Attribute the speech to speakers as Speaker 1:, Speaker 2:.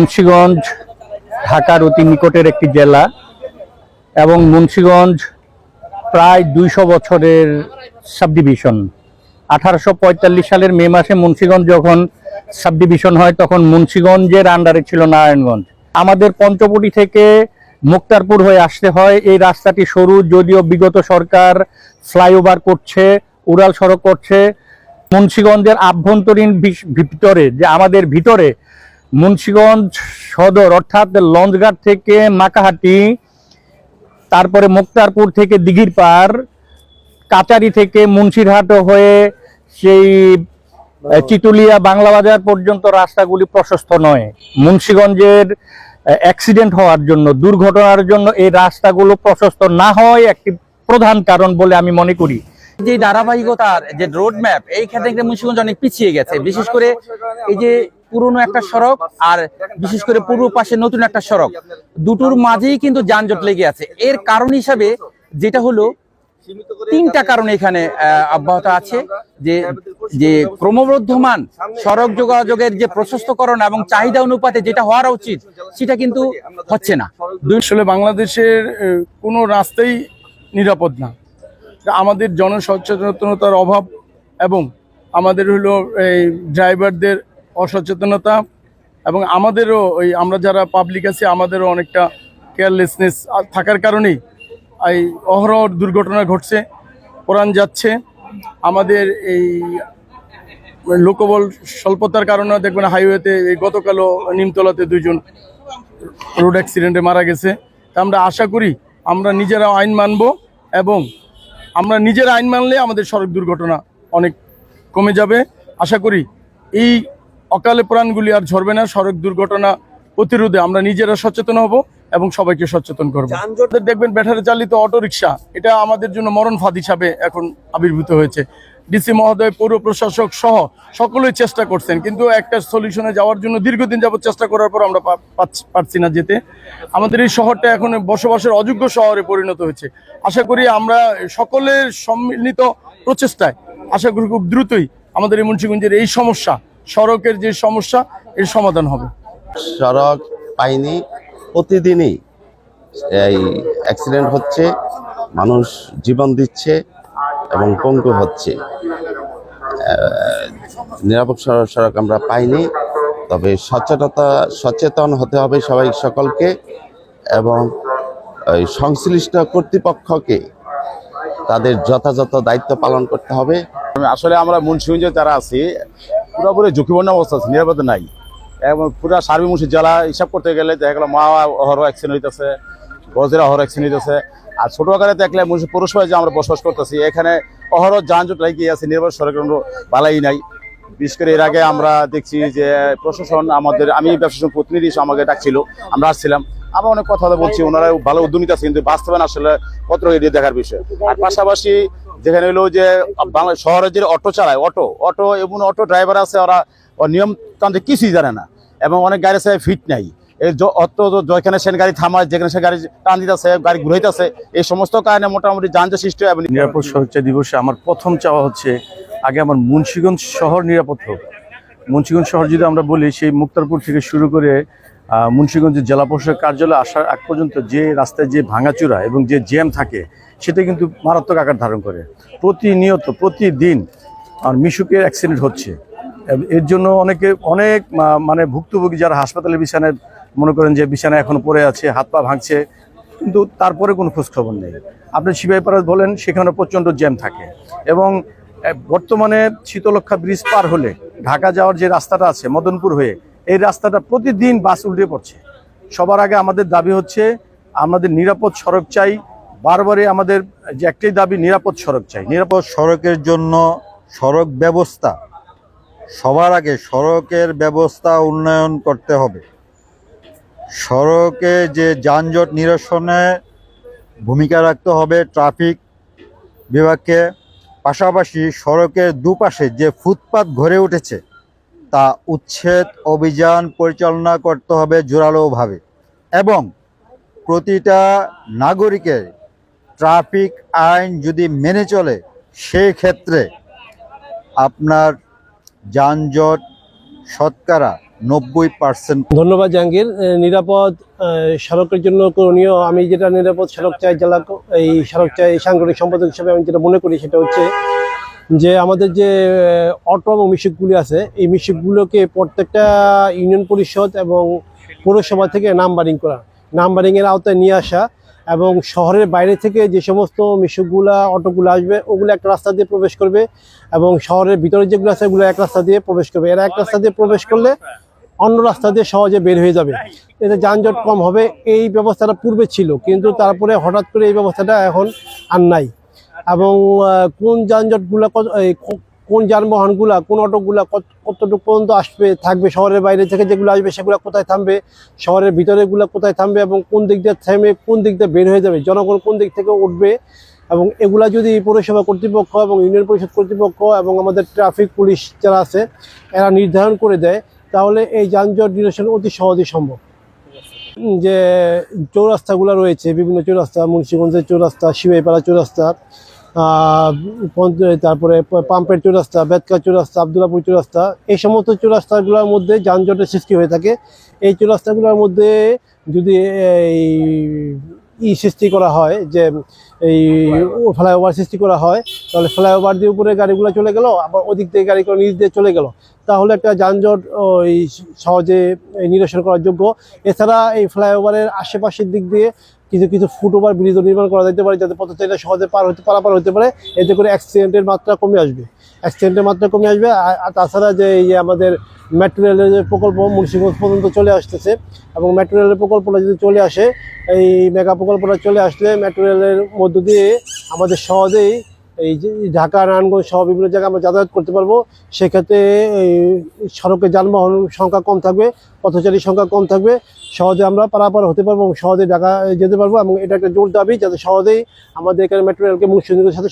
Speaker 1: মুন্সিগঞ্জ, ঢাকার অতি নিকটের একটি জেলা এবং মুন্সীগঞ্জ প্রায় দুইশো বছরের সাবডিভিশন। আঠারোশো পঁয়তাল্লিশ সালের মে মাসে মুন্সীগঞ্জ যখন সাবডিভিশন হয়, তখন মুন্সীগঞ্জের আন্ডারে ছিল নারায়ণগঞ্জ। আমাদের পঞ্চবটি থেকে মুক্তারপুর হয়ে আসতে হয়। এই রাস্তাটি সরু, যদিও বিগত সরকার ফ্লাইওভার করছে, উড়াল সড়ক করছে। মুন্সীগঞ্জের আভ্যন্তরীণ ভিতরে, যে আমাদের ভিতরে মুন্সিগঞ্জ সদর, অর্থাৎ লঞ্চঘাট থেকে মাকাহাটি, তারপরে মুক্তারপুর থেকে দিঘির পার কাচারি থেকে মুন্সিরহাট হয়ে সেই চিতুলিয়া বাংলা বাজার পর্যন্ত রাস্তাগুলি প্রশস্ত নয়। মুন্সিগঞ্জের অ্যাক্সিডেন্ট হওয়ার জন্য, দুর্ঘটনার জন্য এই রাস্তাগুলো প্রশস্ত না হয় একটি প্রধান কারণ বলে আমি মনে করি।
Speaker 2: যে ধারাবাহিকতার যে রোড ম্যাপ এই ক্ষেত্রে মুন্সিগঞ্জ অনেক পিছিয়ে গেছে। বিশেষ করে এই যে পুরনো একটা সড়ক আর বিশেষ করে পূর্ব পাশে নতুন একটা সড়ক। দুটোর মাঝেই কিন্তু যানজট লেগে আছে। এর কারণ হিসাবে যেটা হলো তিনটা কারণ এখানে অব্যাহত আছে যে যে ক্রমবর্ধমান সড়ক যোগাযোগের যে প্রশস্তকরণ এবং চাহিদা অনুপাতে যেটা হওয়ার উচিত সেটা কিন্তু হচ্ছে না। দুই
Speaker 3: আসলে বাংলাদেশের কোনো রাস্তাই নিরাপদ না। আমাদের জনসচেতনতার অভাব এবং আমাদের হলো এই ড্রাইভারদের অসচেতনতা এবং আমাদেরও ওই আমরা যারা পাবলিক আছি, আমাদেরও অনেকটা কেয়ারলেসনেস থাকার কারণেই এই অহরহ দুর্ঘটনা ঘটছে, প্রাণ যাচ্ছে। আমাদের এই লোকবল স্বল্পতার কারণে দেখবেন হাইওয়েতে এই গতকালও নিমতলাতে দুইজন রোড অ্যাক্সিডেন্টে মারা গেছে। তা আমরা আশা করি আমরা নিজেরা আইন মানব এবং আমরা নিজেরা আইন মানলে আমাদের সড়ক দুর্ঘটনা অনেক কমে যাবে। আশা করি এই অকালে প্রাণগুলি আর ঝরবে না সড়ক দুর্ঘটনা প্রতিরোধে আমরা নিজেরা সচেতন হব এবং সবাইকে সচেতন করব। যানজটের দেখবেন ব্যাটারি চালিত অটো রিক্সা এটা আমাদের জন্য মরণ ফাঁদ হিসাবে এখন আবির্ভূত হয়েছে। ডিসি মহোদয় পৌর প্রশাসক সহ সকলেই চেষ্টা করছেন কিন্তু একটা সলিউশনে যাওয়ার জন্য দীর্ঘদিন যাবত চেষ্টা করার পর আমরা পাচ্ছি- পারছি না যেতে। আমাদের এই শহরটা এখন বসবাসের অযোগ্য শহরে পরিণত হয়েছে। আশা করি আমরা সকলের সম্মিলিত প্রচেষ্টায় আশা করি খুব দ্রুতই আমাদের এই মুন্সিগঞ্জের এই সমস্যা সড়কের যে সমস্যা এর সমাধান হবে।
Speaker 4: সড়ক পাইনি প্রতিদিনই এই অ্যাক্সিডেন্ট হচ্ছে মানুষ জীবন দিচ্ছে এবং পঙ্গু হচ্ছে। নিরাপদ সড়ক সড়ক আমরা পাইনি তবে সচেতনতা সচেতন হতে হবে সবাই সকলকে এবং ওই সংশ্লিষ্ট কর্তৃপক্ষকে তাদের যথাযথ দায়িত্ব পালন করতে হবে।
Speaker 5: আসলে আমরা মুন্সিগঞ্জে যারা আছি পুরোপুরি ঝুঁকিপূর্ণ অবস্থা আছে নিরাপদ নাই। এবং পুরো সার্বি মুন্সি জেলা হিসাব করতে গেলে দেখা গেলো মা অহর অ্যাক্সিডেন্ট হইতেছে গজেরা অহর অ্যাক্সিডেন্ট হইতেছে। আর ছোট আকারে দেখলে মুন্সি পৌরসভায় যে আমরা বসবাস করতেছি, এখানে অহর যানজট লাগিয়ে আছে নির্ভর সরকার বালাই নাই। বিশেষ করে এর আগে আমরা দেখছি যে প্রশাসন আমাদের, আমি ব্যবসা প্রতিনিধি আমাকে ডাকছিল, আমরা আসছিলাম। আমরা অনেক কথা বলছি ওনারা ভালো উদ্যমিতা আছে কিন্তু বাস্তবায়ন আসলে পত্র এড়িয়ে দেখার বিষয়। আর পাশাপাশি যেখানে হলো যে বাংলা শহরে যে অটো চালায় অটো অটো এবং অটো ড্রাইভার আছে ওরা ও নিয়ম তান্ত্রিক কিছুই জানে না। এবং অনেক গাড়ি আছে ফিট নাই। এই অটো যেখানে সে গাড়ি থামায় যেখানে সে গাড়ি টান দিতেছে গাড়ি ঘুরাইতেছে এই সমস্ত কারণে মোটামুটি যানজট সৃষ্টি হয় এবং
Speaker 6: নিরাপদ সুরক্ষা দিবসে আমার প্রথম চাওয়া হচ্ছে আগে আমার মুন্সিগঞ্জ শহর নিরাপদ হোক। মুন্সিগঞ্জ শহর যদি আমরা বলি সেই মুক্তারপুর থেকে শুরু করে মুন্সিগঞ্জের জেলা প্রশাসক কার্যালয়ে আসার আগ পর্যন্ত যে রাস্তায় যে ভাঙাচুরা এবং যে জ্যাম থাকে, সেটা কিন্তু মারাত্মক আকার ধারণ করে। প্রতিনিয়ত, প্রতিদিন আর মিশুকের অ্যাক্সিডেন্ট হচ্ছে। এর জন্য অনেকে, অনেক মানে ভুক্তভোগী যারা হাসপাতালে বিছানায়, মনে করেন যে বিছানায় এখনও পড়ে আছে, হাত পা ভাঙছে, কিন্তু তারপরে কোনো খোঁজখবর নেই। আপনি সিপাহীপাড়া বলেন, সেখানে প্রচণ্ড জ্যাম থাকে এবং বর্তমানে শীতলক্ষা ব্রিজ পার হলে ঢাকা যাওয়ার যে রাস্তাটা আছে, মদনপুর হয়ে এই রাস্তাটা প্রতিদিন বাস উল্টে পড়ছে। সবার আগে আমাদের দাবি হচ্ছে, আমাদের নিরাপদ সড়ক চাই। বারবারই আমাদের যে একটাই দাবি, নিরাপদ সড়ক চাই। নিরাপদ
Speaker 7: সড়কের জন্য সড়ক ব্যবস্থা, সবার আগে সড়কের ব্যবস্থা উন্নয়ন করতে হবে। সড়কে যে যানজট নিরসনে ভূমিকা রাখতে হবে ট্রাফিক বিভাগকে, পাশাপাশি সড়কের দুপাশে যে ফুটপাত গড়ে উঠেছে তা উচ্ছেদ অভিযান পরিচালনা করতে হবে জোরালোভাবে এবং প্রতিটা নাগরিকের ট্রাফিক আইন যদি মেনে চলে সেই ক্ষেত্রে আপনার যানজট শতকরা নব্বই পার্সেন্ট
Speaker 8: ধন্যবাদ জাহাঙ্গীর। নিরাপদ সড়কের জন্য করণীয়, আমি যেটা নিরাপদ সড়ক চাই, জেলা, এই সড়ক চাই, সাংগঠনিক সম্পাদক হিসেবে আমি যেটা মনে করি সেটা হচ্ছে যে আমাদের যে অটো এবং মিশুকগুলি আছে, এই মিশিকগুলোকে প্রত্যেকটা ইউনিয়ন পরিষদ এবং পৌরসভা থেকে নাম্বারিং করা। নাম্বারিংয়ের আওতায় নিয়ে আসা এবং শহরের বাইরে থেকে যে সমস্ত মিশুকগুলা, অটোগুলো আসবে, ওগুলো একটা রাস্তা দিয়ে প্রবেশ করবে এবং শহরের ভিতরে যেগুলো আছে, ওগুলো এক রাস্তা দিয়ে প্রবেশ করবে। এরা এক রাস্তা দিয়ে প্রবেশ করলে অন্য রাস্তা দিয়ে সহজে বের হয়ে যাবে। এতে যানজট কম হবে। এই ব্যবস্থাটা পূর্বে ছিল, কিন্তু তারপরে হঠাৎ করে এই ব্যবস্থাটা এখন আর নাই। এবং কোন যানজটগুলো কোন যানবাহনগুলা কোন অটোগুলা কত- কতটুকু পর্যন্ত আসবে থাকবে শহরের বাইরে থেকে যেগুলো আসবে সেগুলো কোথায় থামবে শহরের ভিতরেগুলো কোথায় থামবে এবং কোন দিক দিয়ে থেমে কোন দিক দিয়ে বের হয়ে যাবে জনগণ কোন দিক থেকে উঠবে এবং এগুলা যদি পৌরসভা কর্তৃপক্ষ এবং ইউনিয়ন পরিষদ কর্তৃপক্ষ এবং আমাদের ট্রাফিক পুলিশ যারা আছে এরা নির্ধারণ করে দেয় তাহলে এই যানজট নিরসন অতি সহজেই সম্ভব। যে চৌরাস্তাগুলো রয়েছে বিভিন্ন চৌরাস্তা মুন্সিগঞ্জের চৌরাস্তা শিবাইপাড়া চৌরাস্তা তারপরে পাম্পের চৌরাস্তা, বেতকা চৌরাস্তা, আবদুল্লাপুর চৌরাস্তা, এই সমস্ত চৌরাস্তাগুলোর মধ্যে যানজটের সৃষ্টি হয়ে থাকে। এই চৌরাস্তাগুলোর মধ্যে যদি এই ই সৃষ্টি করা হয়, যে এই ফ্লাইওভার সৃষ্টি করা হয়, তাহলে ফ্লাইওভার দিয়ে উপরে গাড়িগুলো চলে গেল, আবার ওদিক থেকে গাড়িগুলো নিচ দিয়ে চলে গেল। তাহলে একটা যানজট ওই সহজে নিরসন করার যোগ্য। এছাড়া এই ফ্লাইওভারের আশেপাশের দিক দিয়ে কিছু কিছু ফুটওভার ব্রিজও নির্মাণ করা যেতে পারে যাতে পথচারীরা সহজে পার হতে, পারাপার হতে পারে। এতে করে অ্যাক্সিডেন্টের মাত্রা কমে আসবে। অ্যাক্সিডেন্টের মাত্রা কমে আসবে। আর তাছাড়া যে এই আমাদের মেট্রো রেলের যে প্রকল্প মুন্সিগঞ্জ পর্যন্ত চলে আসতেছে এবং মেট্রো রেলের প্রকল্পটা যদি চলে আসে, এই মেগা প্রকল্পটা চলে আসলে মেট্রো রেলের মধ্য দিয়ে আমাদের সহজেই এই ঢাকা নারায়ণগঞ্জ সহ বিভিন্ন জায়গায় আমরা যাতায়াত করতে পারব। সেক্ষেত্রে এই সড়কে যানবাহন সংখ্যা কম থাকবে, পথচারীর সংখ্যা কম থাকবে। সহজে আমরা পারাপার হতে পারব এবং সহজে ঢাকা যেতে পারব এবং এটা একটা জোর দাবি যাতে সহজেই আমাদের এখানে মেট্রো রেলকে মুখ্যমন্ত্রীর সাথে